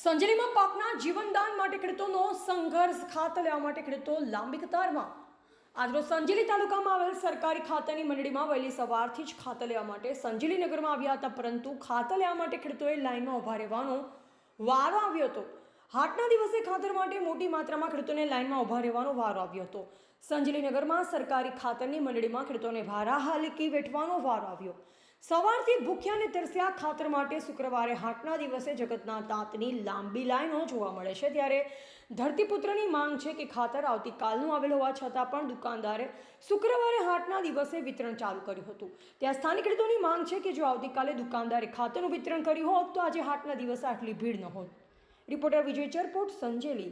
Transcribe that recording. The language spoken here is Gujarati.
સંજેલીમાં પાકના જીવનદાન માટે ખેડૂતોનો સંઘર્ષ ખાત લેવા માટે ખેડૂતો લાંબી કતારમાં. આજરોજ સંજેલી તાલુકામાં આવેલ સરકારી ખાતરની મંડળીમાં વહેલી સવારથી જ ખાતર લેવા માટે સંજેલી નગરમાં આવ્યા હતા, પરંતુ ખાતર લેવા માટે ખેડૂતોએ લાઇનમાં ઊભા રહેવાનો વારો આવ્યો હતો. હાટના દિવસે ખાતર માટે મોટી માત્રામાં ખેડૂતોને લાઇનમાં ઊભા રહેવાનો વારો આવ્યો હતો. સંજેલી નગરમાં સરકારી ખાતરની મંડળીમાં ખેડૂતોને ભારાહાલકી વેઠવાનો વારો આવ્યો. સવારથી ભૂખ્યા અને તરસ્યા ખાતર માટે શુક્રવારે હાટના દિવસે જગતના તાતની લાંબી લાઈનો જોવા મળે છે. ત્યારે ધરતીપુત્રની માંગ છે કે ખાતર આવતીકાલનું આવેલ હોવા છતાં પણ દુકાનદારે શુક્રવારે હાટના દિવસે વિતરણ ચાલુ કર્યું હતું. ત્યાં સ્થાનિક ખેડૂતોની માંગ છે કે જો આવતીકાલે દુકાનદારે ખાતરનું વિતરણ કર્યું હોત તો આજે હાટના દિવસે આટલી ભીડ ન હોત. રિપોર્ટર વિજય ચરપોટ, સંજેલી.